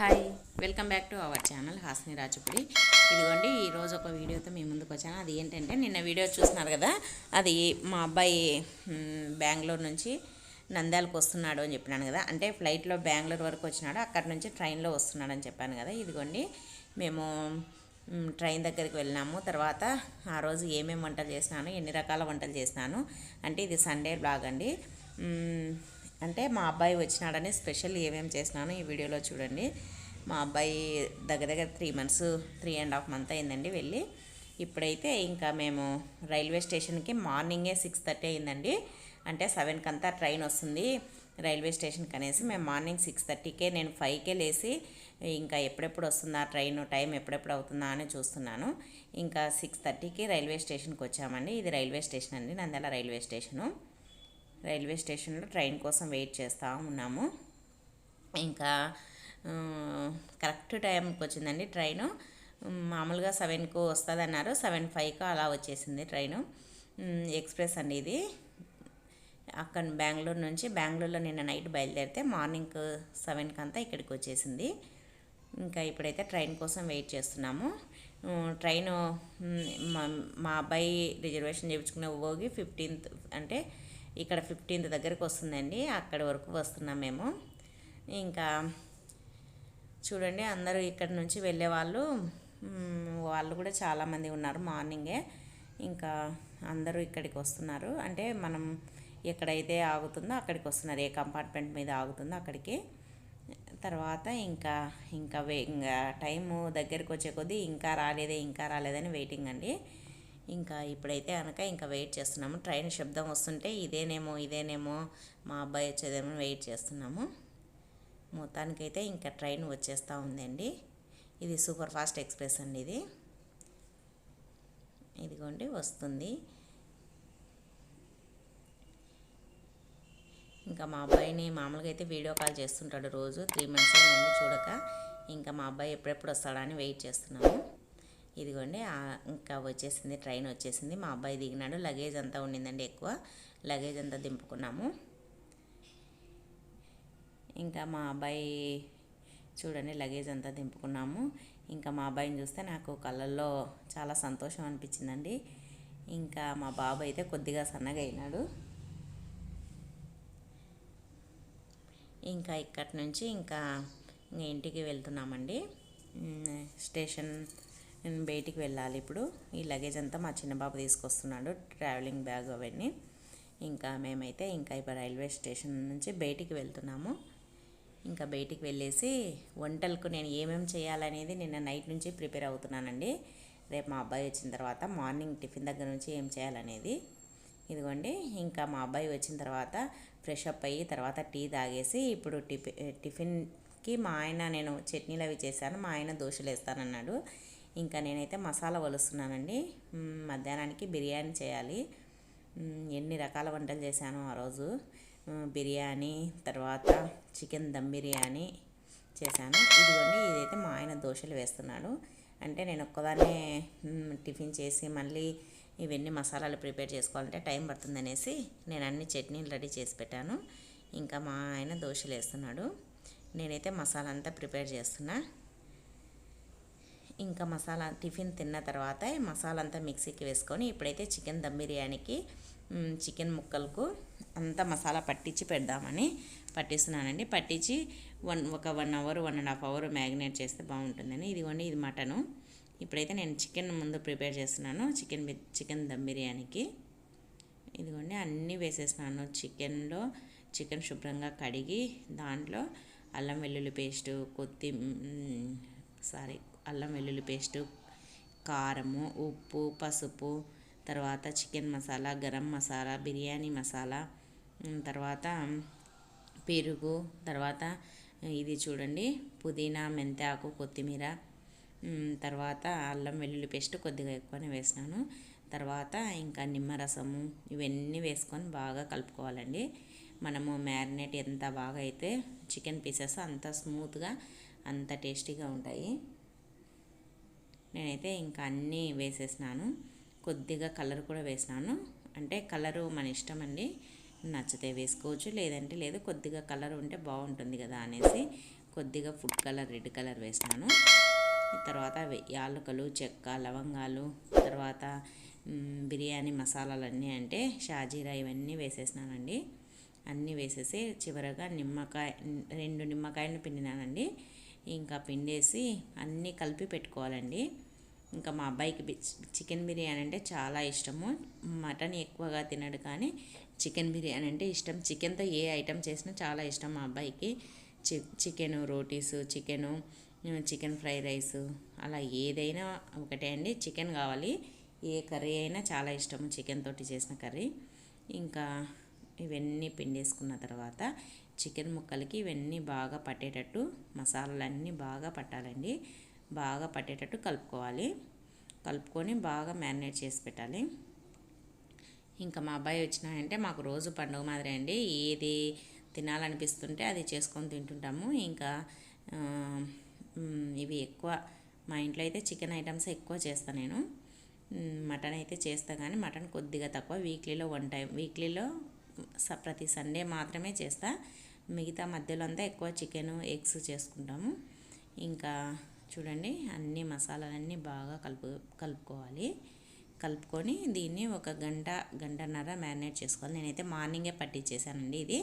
Hi welcome back to our channel Hasni Rajapudi ఇదిగోండి ఈరోజు ఒక వీడియోతో మీ ముందుకు వచ్చాను. అది ఏంటంటే నిన్న వీడియో చూస్తున్నారు కదా అది మా అబ్బాయి బెంగళూరు నుంచి నంద్యాలకు వస్తున్నాడు అని చెప్పినాను కదా. అంటే ఫ్లైట్లో బెంగళూరు వరకు వచ్చినాడు అక్కడ నుంచి ట్రైన్లో వస్తున్నాడు అని చెప్పాను కదా. ఇదిగోండి మేము ట్రైన్ దగ్గరికి వెళ్ళినాము. తర్వాత ఆ రోజు ఏమేమి వంటలు చేసినాను ఎన్ని రకాల వంటలు చేసినాను అంటే ఇది సండే బ్లాగ్ అండి. అంటే మా అబ్బాయి వచ్చినాడని స్పెషల్ ఏమేమి చేసినానో ఈ వీడియోలో చూడండి. మా అబ్బాయి దగ్గర దగ్గర three months three and half month అయిందండి వెళ్ళి. ఇప్పుడైతే ఇంకా మేము రైల్వే స్టేషన్కి మార్నింగే సిక్స్ థర్టీ అయిందండి. అంటే సెవెన్కి అంతా ట్రైన్ వస్తుంది రైల్వే స్టేషన్కి అనేసి మేము మార్నింగ్ సిక్స్ థర్టీకే నేను ఫైవ్కే లేసి ఇంకా ఎప్పుడెప్పుడు వస్తుందా ట్రైన్ టైం ఎప్పుడెప్పుడు అవుతుందా అని చూస్తున్నాను. ఇంకా సిక్స్ థర్టీకి రైల్వే స్టేషన్కి వచ్చామండి. ఇది రైల్వే స్టేషన్ అండి నంద్యాల రైల్వే స్టేషను. రైల్వే స్టేషన్లో ట్రైన్ కోసం వెయిట్ చేస్తూ ఉన్నాము. ఇంకా కరెక్ట్ టైంకి వచ్చిందండి ట్రైను. మామూలుగా సెవెన్కు వస్తుంది అన్నారు సెవెన్ ఫైవ్కి అలా వచ్చేసింది ట్రైను. ఎక్స్ప్రెస్ అండి ఇది. అక్కడ బెంగళూరు నుంచి బెంగళూరులో నిన్న నైట్ బయలుదేరితే మార్నింగ్ సెవెన్కి అంతా ఇక్కడికి వచ్చేసింది. ఇంకా ఇప్పుడైతే ట్రైన్ కోసం వెయిట్ చేస్తున్నాము. ట్రైను మా మా అబ్బాయి రిజర్వేషన్ చేయించుకునే పోగి ఫిఫ్టీన్త్ అంటే ఇక్కడ ఫిఫ్టీన్త్ దగ్గరికి వస్తుందండి. అక్కడి వరకు వస్తున్నాం మేము. ఇంకా చూడండి అందరూ ఇక్కడ నుంచి వెళ్ళే వాళ్ళు వాళ్ళు కూడా చాలామంది ఉన్నారు మార్నింగే. ఇంకా అందరూ ఇక్కడికి వస్తున్నారు. అంటే మనం ఎక్కడైతే ఆగుతుందో అక్కడికి వస్తున్నారు. ఏ కంపార్ట్మెంట్ మీద ఆగుతుందో అక్కడికి. తర్వాత ఇంకా ఇంకా వే ఇంకా టైము దగ్గరికి వచ్చే కొద్దీ ఇంకా రాలేదే ఇంకా రాలేదని వెయిటింగ్ అండి. ఇంకా ఇప్పుడైతే కనుక ఇంకా వెయిట్ చేస్తున్నాము. ట్రైన్ శబ్దం వస్తుంటే ఇదేనేమో ఇదేనేమో మా అబ్బాయి వచ్చేదేమో వెయిట్ చేస్తున్నాము. మొత్తానికైతే ఇంకా ట్రైన్ వచ్చేస్తూ ఉందండి. ఇది సూపర్ ఫాస్ట్ ఎక్స్ప్రెస్ అండి ఇది. ఇదిగోండి వస్తుంది. ఇంకా మా అబ్బాయిని మామూలుగా అయితే వీడియో కాల్ చేస్తుంటాడు రోజు. త్రీ మంత్స్ అయిందండి చూడక. ఇంకా మా అబ్బాయి ఎప్పుడెప్పుడు వస్తాడా అని వెయిట్ చేస్తున్నాము. ఇదిగోండి ఇంకా వచ్చేసింది ట్రైన్ వచ్చేసింది. మా అబ్బాయి దిగినాడు. లగేజ్ అంతా ఉండిందండి ఎక్కువ. లగేజ్ అంతా దింపుకున్నాము. ఇంకా మా అబ్బాయి చూడండి లగేజ్ అంతా దింపుకున్నాము. ఇంకా మా అబ్బాయిని చూస్తే నాకు కళ్ళల్లో చాలా సంతోషం అనిపించిందండి. ఇంకా మా బాబు అయితే కొద్దిగా సన్నగా అయినాడు. ఇంకా ఇక్కడి నుంచి ఇంకా ఇంటికి వెళ్తున్నామండి. స్టేషన్ నేను బయటికి వెళ్ళాలి ఇప్పుడు. ఈ లగేజ్ అంతా మా చిన్న బాబు తీసుకొస్తున్నాడు ట్రావెలింగ్ బ్యాగ్ అవన్నీ. ఇంకా మేమైతే ఇంకా ఇప్పుడు రైల్వే స్టేషన్ నుంచి బయటికి వెళ్తున్నాము. ఇంకా బయటికి వెళ్ళేసి వంటలకు నేను ఏమేమి చేయాలనేది నిన్న నైట్ నుంచి ప్రిపేర్ అవుతున్నానండి. రేపు మా అబ్బాయి వచ్చిన తర్వాత మార్నింగ్ టిఫిన్ దగ్గర నుంచి ఏం చేయాలనేది. ఇదిగోండి ఇంకా మా అబ్బాయి వచ్చిన తర్వాత ఫ్రెష్ అప్ అయ్యి తర్వాత టీ తాగేసి ఇప్పుడు టిఫిన్ టిఫిన్కి మా ఆయన నేను చట్నీలు అవి చేశాను మా ఆయన దోశలు వేస్తానన్నాడు. ఇంకా నేనైతే మసాలా వలుస్తున్నానండి. మధ్యాహ్నానికి బిర్యానీ చేయాలి. ఎన్ని రకాల వంటలు చేశాను ఆ రోజు. బిర్యానీ తర్వాత చికెన్ దమ్ బిర్యానీ చేశాను. ఇదిగోండి ఇదైతే మా ఆయన దోశలు వేస్తున్నాడు. అంటే నేను ఒక్కదాన్నే టిఫిన్ చేసి మళ్ళీ ఇవన్నీ మసాలాలు ప్రిపేర్ చేసుకోవాలంటే టైం పడుతుందనేసి నేను అన్ని చట్నీలు రెడీ చేసి పెట్టాను. ఇంకా మా ఆయన దోశలు వేస్తున్నాడు. నేనైతే మసాలా అంతా ప్రిపేర్ చేస్తున్నా. ఇంకా మసాలా టిఫిన్ తిన్న తర్వాత ఈ మసాలా అంతా మిక్సీకి వేసుకొని ఇప్పుడైతే చికెన్ దమ్ బిర్యానీకి చికెన్ ముక్కలకు అంతా మసాలా పట్టించి పెడదామని పట్టిస్తున్నానండి. పట్టించి వన్ ఒక one hour one and half hour marinate చేస్తే బాగుంటుందని. ఇదిగోండి ఇది మటను. ఇప్పుడైతే నేను చికెన్ ముందు ప్రిపేర్ చేస్తున్నాను చికెన్ చికెన్ దమ్ బిర్యానీకి. ఇదిగోండి అన్నీ వేసేసినాను చికెన్లో చికెన్ శుభ్రంగా కడిగి దాంట్లో అల్లం వెల్లుల్లి పేస్టు కొత్తి సారీ అల్లం వెల్లుల్లి పేస్టు కారము ఉప్పు పసుపు తర్వాత చికెన్ మసాలా గరం మసాలా బిర్యానీ మసాలా తర్వాత పెరుగు తర్వాత ఇది చూడండి పుదీనా మెంతాకు కొత్తిమీర తర్వాత అల్లం వెల్లుల్లి పేస్ట్ కొద్దిగా ఎక్కువనే వేసినాను. తర్వాత ఇంకా నిమ్మరసము ఇవన్నీ వేసుకొని బాగా కలుపుకోవాలండి. మనము మ్యారినేట్ ఎంత బాగా అయితే చికెన్ పీసెస్ అంత స్మూత్గా అంత టేస్టీగా ఉంటాయి. నేనైతే ఇంకా అన్నీ వేసేసినాను. కొద్దిగా కలర్ కూడా వేసినాను. అంటే కలరు మన ఇష్టం అండి. నచ్చితే వేసుకోవచ్చు లేదంటే లేదు. కొద్దిగా కలర్ ఉంటే బాగుంటుంది కదా అనేసి కొద్దిగా ఫుడ్ కలర్ రెడ్ కలర్ వేసినాను. తర్వాత యాలకులు చెక్క లవంగాలు తర్వాత బిర్యానీ మసాలాలన్నీ అంటే షాజీరా ఇవన్నీ వేసేసినానండి. అన్నీ వేసేసి చివరగా నిమ్మకాయ రెండు నిమ్మకాయలు పిండినానండి. ఇంకా పిండేసి అన్నీ కలిపి పెట్టుకోవాలండి. ఇంకా మా అబ్బాయికి చికెన్ బిర్యానీ అంటే చాలా ఇష్టము. మటన్ ఎక్కువగా తినడు కానీ చికెన్ బిర్యానీ అంటే ఇష్టం. చికెన్తో ఏ ఐటెం చేసినా చాలా ఇష్టం మా అబ్బాయికి. చి చికెను రోటీసు చికెను చికెన్ ఫ్రై రైస్ అలా ఏదైనా ఒకటే అండి. చికెన్ కావాలి. ఏ కర్రీ అయినా చాలా ఇష్టము చికెన్ తోటి చేసిన కర్రీ. ఇంకా ఇవన్నీ పిండేసుకున్న తర్వాత చికెన్ ముక్కలకి ఇవన్నీ బాగా పట్టేటట్టు మసాలాలన్నీ బాగా పట్టాలండి. బాగా పట్టేటట్టు కలుపుకోవాలి. కలుపుకొని బాగా మ్యారినేట్ చేసి పెట్టాలి. ఇంకా మా అబ్బాయి వచ్చినాయంటే మాకు రోజు పండుగ మాదిరి అండి. ఏది తినాలనిపిస్తుంటే అది చేసుకొని తింటుంటాము. ఇంకా ఇవి ఎక్కువ మా ఇంట్లో అయితే చికెన్ ఐటమ్స్ ఎక్కువ చేస్తాను నేను. మటన్ అయితే చేస్తా కానీ మటన్ కొద్దిగా తక్కువ. వీక్లీలో వన్ టైం వీక్లీలో ప్రతి సండే మాత్రమే చేస్తా. మిగతా మధ్యలో అంతా ఎక్కువ చికెన్ ఎగ్స్ చేసుకుంటాము. ఇంకా చూడండి అన్ని మసాలాలన్నీ బాగా కలుపు కలుపుకోవాలి. కలుపుకొని దీన్ని ఒక గంట గంటన్నర మ్యారినేట్ చేసుకోవాలి. నేనైతే మార్నింగే పట్టించేసానండి ఇది.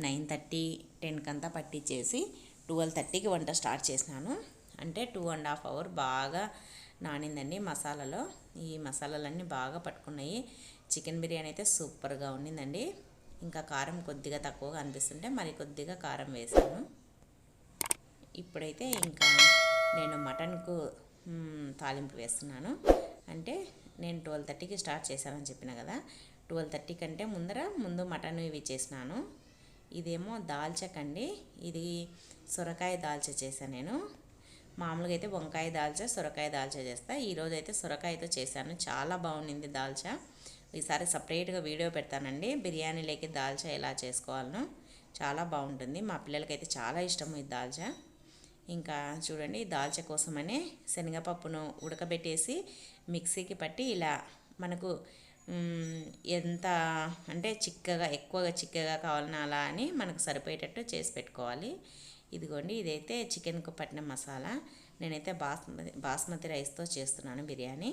నైన్ థర్టీ టెన్కి అంతా పట్టించేసి ట్వెల్వ్ థర్టీకి వంట స్టార్ట్ చేసినాను. అంటే టూ అండ్ హాఫ్ అవర్ బాగా నానిందండి మసాలాలో. ఈ మసాలాలన్నీ బాగా పట్టుకున్నాయి. చికెన్ బిర్యానీ అయితే సూపర్గా ఉండిందండి. ఇంకా కారం కొద్దిగా తక్కువగా అనిపిస్తుంటే మరి కొద్దిగా కారం వేసాను. ఇప్పుడైతే ఇంకా నేను మటన్కు తాలింపు వేస్తున్నాను. అంటే నేను ట్వెల్వ్ థర్టీకి స్టార్ట్ చేశానని చెప్పిన కదా ట్వెల్వ్ థర్టీ కంటే ముందర ముందు మటన్ ఇవి చేసినాను. ఇదేమో దాల్చకండి ఇది సొరకాయ దాల్చ చేశాను నేను. మామూలుగా అయితే వంకాయ దాల్చా సొరకాయ దాల్చా చేస్తా. ఈరోజు అయితే సొరకాయతో చేశాను. చాలా బాగుండింది దాల్చ. ఈసారి సపరేట్గా వీడియో పెడతానండి. బిర్యానీలోకి దాల్చా ఎలా చేసుకోవాలనో. చాలా బాగుంటుంది. మా పిల్లలకైతే చాలా ఇష్టం ఈ దాల్చా. ఇంకా చూడండి దాల్చా కోసమనే శనగపప్పును ఉడకబెట్టేసి మిక్సీకి పట్టి ఇలా మనకు ఎంత అంటే చిక్కగా ఎక్కువగా చిక్కగా కావాలన్నా అలా అని మనకు సరిపోయేటట్టు చేసి పెట్టుకోవాలి. ఇదిగోండి ఇదైతే చికెన్కు పట్టిన మసాలా. నేనైతే బాస్మతి బాస్మతి రైస్తో చేస్తున్నాను బిర్యానీ.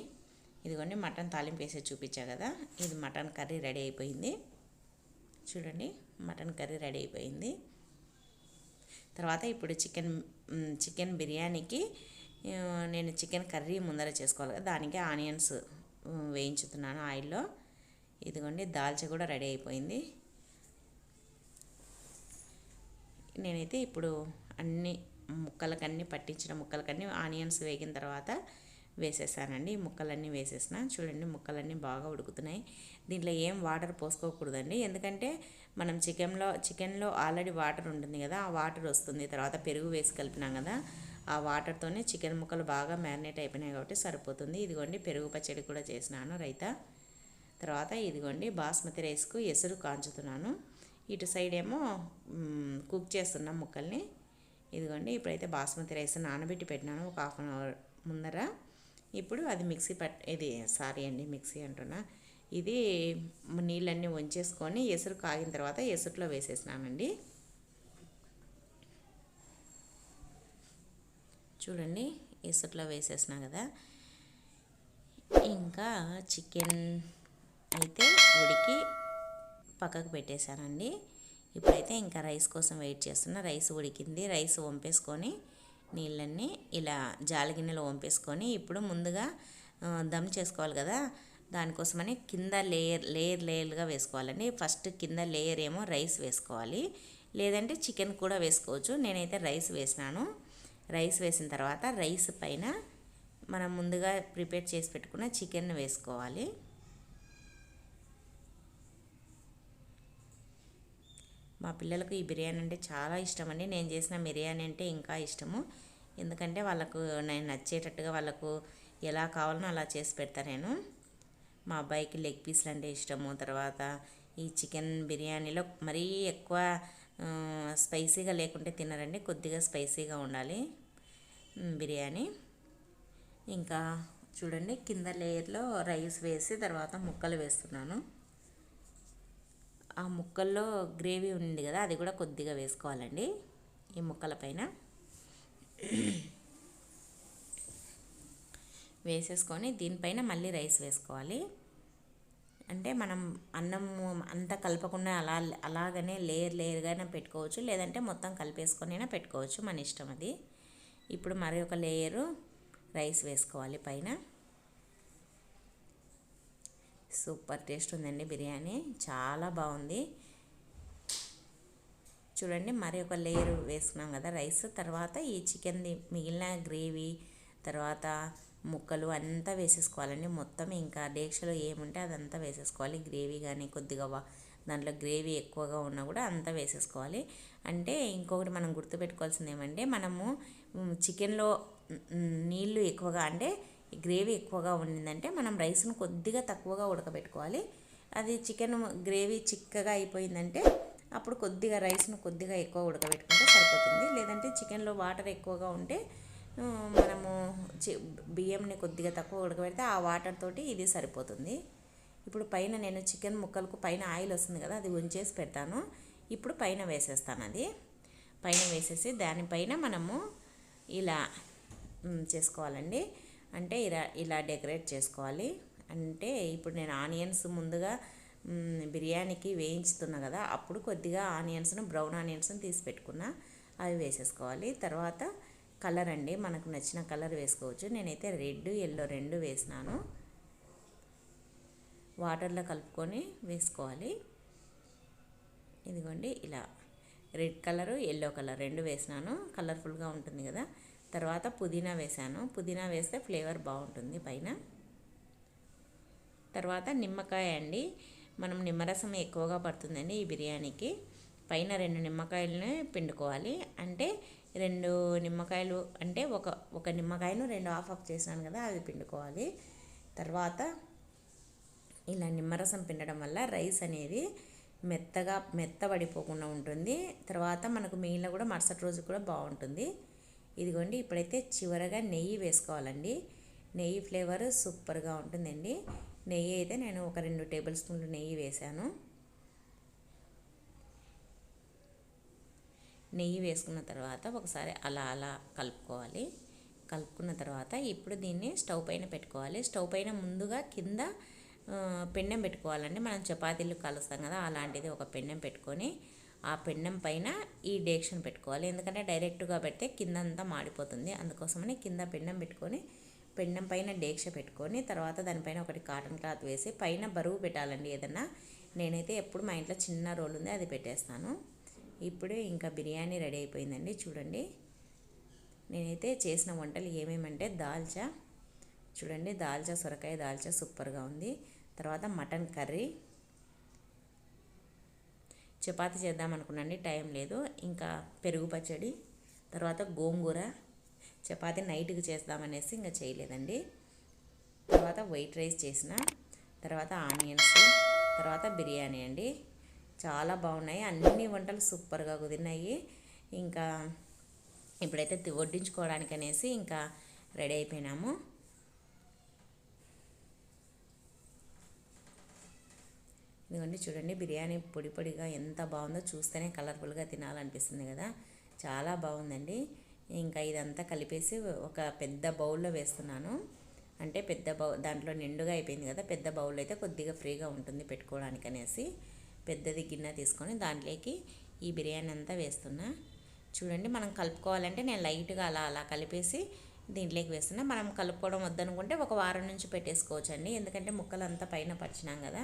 ఇదిగోండి మటన్ తాలింపు వేసి చూపించా కదా. ఇది మటన్ కర్రీ రెడీ అయిపోయింది. చూడండి మటన్ కర్రీ రెడీ అయిపోయింది. తర్వాత ఇప్పుడు చికెన్ చికెన్ బిర్యానీకి నేను చికెన్ కర్రీ ముందర చేసుకోవాలి కదా. దానికి ఆనియన్స్ వేయించుతున్నాను ఆయిల్లో. ఇదిగోండి దాల్చ కూడా రెడీ అయిపోయింది. నేనైతే ఇప్పుడు అన్ని ముక్కలకన్నీ పట్టించిన ముక్కలకన్నీ ఆనియన్స్ వేగిన తర్వాత వేసేసానండి. ముక్కలన్నీ వేసేసిన. చూడండి ముక్కలన్నీ బాగా ఉడుకుతున్నాయి. దీంట్లో ఏం వాటర్ పోసుకోకూడదండి. ఎందుకంటే మనం చికెన్లో చికెన్లో ఆల్రెడీ వాటర్ ఉంటుంది కదా ఆ వాటర్ వస్తుంది. తర్వాత పెరుగు వేసి కలిపినాం కదా ఆ వాటర్తోనే చికెన్ ముక్కలు బాగా మ్యారినేట్ అయిపోయినాయి కాబట్టి సరిపోతుంది. ఇదిగోండి పెరుగు పచ్చడి కూడా చేసినాను రైతా. తర్వాత ఇదిగోండి బాస్మతి రైస్కు ఎసురు కాంచుతున్నాను. ఇటు సైడ్ ఏమో కుక్ చేస్తున్నాం ముక్కల్ని. ఇదిగోండి ఇప్పుడైతే బాస్మతి రైస్ నానబెట్టి పెట్టినాను. ఒక హాఫ్ అన్ అవర్ ముందర. ఇప్పుడు అది మిక్సీ పట్ ఇది సారీ అండి మిక్సీ అంటున్నా. ఇది నీళ్ళన్నీ వంచేసుకొని ఎసురు కాగిన తర్వాత ఎసురులో వేసేసినానండి. చూడండి ఎసురులో వేసేసినా కదా. ఇంకా చికెన్ అయితే ఉడికి పక్కకు పెట్టేశానండి. ఇప్పుడైతే ఇంకా రైస్ కోసం వెయిట్ చేస్తున్నా. రైస్ ఉడికింది. రైస్ వంపేసుకొని నీళ్ళన్నీ ఇలా జాలగిన్నెలో వంపేసుకొని ఇప్పుడు ముందుగా దమ్ చేసుకోవాలి కదా. దానికోసమని కింద లేయర్ లేయర్ లేయర్గా వేసుకోవాలండి. ఫస్ట్ కింద లేయర్ ఏమో రైస్ వేసుకోవాలి. లేదంటే చికెన్ కూడా వేసుకోవచ్చు. నేనైతే రైస్ వేసినాను. రైస్ వేసిన తర్వాత రైస్ పైన మనం ముందుగా ప్రిపేర్ చేసి పెట్టుకున్న చికెన్ వేసుకోవాలి. మా పిల్లలకు ఈ బిర్యానీ అంటే చాలా ఇష్టం అండి. నేను చేసిన బిర్యానీ అంటే ఇంకా ఇష్టము. ఎందుకంటే వాళ్ళకు నేను నచ్చేటట్టుగా వాళ్ళకు ఎలా కావాలనో అలా చేసి పెడతా నేను. మా అబ్బాయికి లెగ్ పీస్లు అంటే ఇష్టము. తర్వాత ఈ చికెన్ బిర్యానీలో మరీ ఎక్కువ స్పైసీగా లేకుంటే తినరండి. కొద్దిగా స్పైసీగా ఉండాలి బిర్యానీ. ఇంకా చూడండి కింద లేయర్లో రైస్ వేసి తర్వాత ముక్కలు వేస్తున్నాను. ఆ ముక్కల్లో గ్రేవీ ఉంది కదా అది కూడా కొద్దిగా వేసుకోవాలండి ఈ ముక్కల పైన. వేసేసుకొని దీనిపైన మళ్ళీ రైస్ వేసుకోవాలి. అంటే మనం అన్నం అంతా కలపకుండా అలా అలాగనే లేయర్ లేయర్గా పెట్టుకోవచ్చు లేదంటే మొత్తం కలిపేసుకొనైనా పెట్టుకోవచ్చు మన ఇష్టం అది. ఇప్పుడు మరి ఒక లేయరు రైస్ వేసుకోవాలి పైన. సూపర్ టేస్ట్ ఉందండి బిర్యానీ. చాలా బాగుంది. చూడండి మరి ఒక లేయర్ వేసుకున్నాం కదా రైస్. తర్వాత ఈ చికెన్ది మిగిలిన గ్రేవీ తర్వాత ముక్కలు అంతా వేసేసుకోవాలండి. మొత్తం ఇంకా డేక్షలో ఏముంటే అదంతా వేసేసుకోవాలి. గ్రేవీ కానీ కొద్దిగా దాంట్లో గ్రేవీ ఎక్కువగా ఉన్నా కూడా అంతా వేసేసుకోవాలి. అంటే ఇంకొకటి మనం గుర్తుపెట్టుకోవాల్సింది ఏమంటే మనము చికెన్లో నీళ్ళు ఎక్కువగా అంటే గ్రేవీ ఎక్కువగా ఉండిందంటే మనం రైస్ను కొద్దిగా తక్కువగా ఉడకబెట్టుకోవాలి. అది చికెన్ గ్రేవీ చిక్కగా అయిపోయిందంటే అప్పుడు కొద్దిగా రైస్ను కొద్దిగా ఎక్కువ ఉడకబెట్టుకుంటే సరిపోతుంది. లేదంటే చికెన్లో వాటర్ ఎక్కువగా ఉంటే మనము బియ్యంని కొద్దిగా తక్కువ ఉడకబెడితే ఆ వాటర్ తోటి ఇది సరిపోతుంది. ఇప్పుడు పైన నేను చికెన్ ముక్కలకు పైన ఆయిల్ వస్తుంది కదా అది ఉంచేసి పెడతాను. ఇప్పుడు పైన వేసేస్తాను అది. పైన వేసేసి దానిపైన మనము ఇలా చేసుకోవాలండి. అంటే ఇలా ఇలా డెకరేట్ చేసుకోవాలి. అంటే ఇప్పుడు నేను ఆనియన్స్ ముందుగా బిర్యానీకి వేయించుతున్నా కదా అప్పుడు కొద్దిగా ఆనియన్స్ను బ్రౌన్ ఆనియన్స్ని తీసి పెట్టుకున్నా అవి వేసేసుకోవాలి. తర్వాత కలర్ అండి మనకు నచ్చిన కలర్ వేసుకోవచ్చు. నేనైతే రెడ్ ఎల్లో రెండు వేసినాను. వాటర్లో కలుపుకొని వేసుకోవాలి. ఇదిగోండి ఇలా రెడ్ కలరు ఎల్లో కలర్ రెండు వేసినాను. కలర్ఫుల్గా ఉంటుంది కదా. తర్వాత పుదీనా వేసాను పుదీనా వేస్తే ఫ్లేవర్ బాగుంటుంది పైన. తర్వాత నిమ్మకాయ అండి. మనం నిమ్మరసం ఎక్కువగా పడుతుందండి ఈ బిర్యానీకి. పైన రెండు నిమ్మకాయలని పిండుకోవాలి. అంటే రెండు నిమ్మకాయలు అంటే ఒక ఒక నిమ్మకాయను రెండు ఆఫ్ ఆఫ్ చేసినాను కదా అది పిండుకోవాలి. తర్వాత ఇలా నిమ్మరసం పిండడం వల్ల రైస్ అనేది మెత్తగా మెత్తబడిపోకుండా ఉంటుంది. తర్వాత మనకు మిగిలిన కూడా మరుసటి రోజు కూడా బాగుంటుంది. ఇదిగోండి ఇప్పుడైతే చివరగా నెయ్యి వేసుకోవాలండి. నెయ్యి ఫ్లేవర్ సూపర్గా ఉంటుందండి. నెయ్యి అయితే నేను ఒక రెండు టేబుల్ స్పూన్లు నెయ్యి వేశాను. నెయ్యి వేసుకున్న తర్వాత ఒకసారి అలా అలా కలుపుకోవాలి. కలుపుకున్న తర్వాత ఇప్పుడు దీన్ని స్టవ్ పైన పెట్టుకోవాలి. స్టవ్ పైన ముందుగా కింద పెండెం పెట్టుకోవాలండి. మనం చపాతీలు కలుస్తాం కదా అలాంటిది ఒక పెండెం పెట్టుకొని ఆ పెండం పైన ఈ డేక్షన్ పెట్టుకోవాలి. ఎందుకంటే డైరెక్ట్గా పెడితే కింద అంతా మాడిపోతుంది. అందుకోసమని కింద పెండం పెట్టుకొని పెండం పైన డేక్ష పెట్టుకొని తర్వాత దానిపైన ఒకటి కాటన్ క్లాత్ వేసి పైన బరువు పెట్టాలండి ఏదన్నా. నేనైతే ఎప్పుడు మా ఇంట్లో చిన్న రోల్ ఉంది అది పెట్టేస్తాను. ఇప్పుడు ఇంకా బిర్యానీ రెడీ అయిపోయిందండి చూడండి. నేనైతే చేసిన వంటలు ఏమేమంటే దాల్చా చూడండి దాల్చా సొరకాయ దాల్చా సూపర్గా ఉంది. తర్వాత మటన్ కర్రీ చపాతి చేద్దాం అనుకున్నాండి టైం లేదు. ఇంకా పెరుగు పచ్చడి తర్వాత గోంగూర చపాతి నైట్కి చేద్దామనేసి ఇంకా చేయలేదండి. తర్వాత వైట్ రైస్ చేసిన తర్వాత ఆనియన్స్ తర్వాత బిర్యానీ అండి. చాలా బాగున్నాయి. అన్ని వంటలు సూపర్గా కుదిరినాయి. ఇంకా ఇప్పుడైతే వడ్డించుకోవడానికి అనేసి ఇంకా రెడీ అయిపోయినాము. ఇదిగోండి చూడండి బిర్యానీ పొడి పొడిగా ఎంత బాగుందో చూస్తేనే కలర్ఫుల్గా తినాలనిపిస్తుంది కదా. చాలా బాగుందండి. ఇంకా ఇదంతా కలిపేసి ఒక పెద్ద బౌల్లో వేస్తున్నాను. అంటే పెద్ద బౌ దాంట్లో నిండుగా అయిపోయింది కదా పెద్ద బౌల్ అయితే కొద్దిగా ఫ్రీగా ఉంటుంది పెట్టుకోవడానికి అనేసి పెద్దది గిన్నె తీసుకొని దాంట్లోకి ఈ బిర్యానీ అంతా వేస్తున్నా. చూడండి మనం కలుపుకోవాలంటే నేను లైట్గా అలా అలా కలిపేసి దీంట్లోకి వేస్తున్నా. మనం కలుపుకోవడం వద్దనుకుంటే ఒక వారం నుంచి పెట్టేసుకోవచ్చు అండి ఎందుకంటే ముక్కలు అంతా పైన పరిచినాం కదా.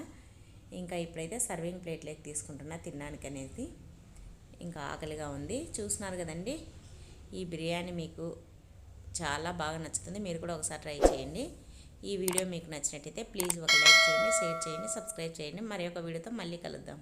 ఇంకా ఇప్పుడైతే సర్వింగ్ ప్లేట్లోకి తీసుకుంటున్నా తినడానికి అనేది ఇంకా ఆకలిగా ఉంది. చూస్తున్నారు కదండి ఈ బిర్యానీ మీకు చాలా బాగా నచ్చుతుంది. మీరు కూడా ఒకసారి ట్రై చేయండి. ఈ వీడియో మీకు నచ్చినట్టయితే ప్లీజ్ ఒక లైక్ చేయండి షేర్ చేయండి సబ్స్క్రైబ్ చేయండి. మరి ఒక వీడియోతో మళ్ళీ కలుద్దాం.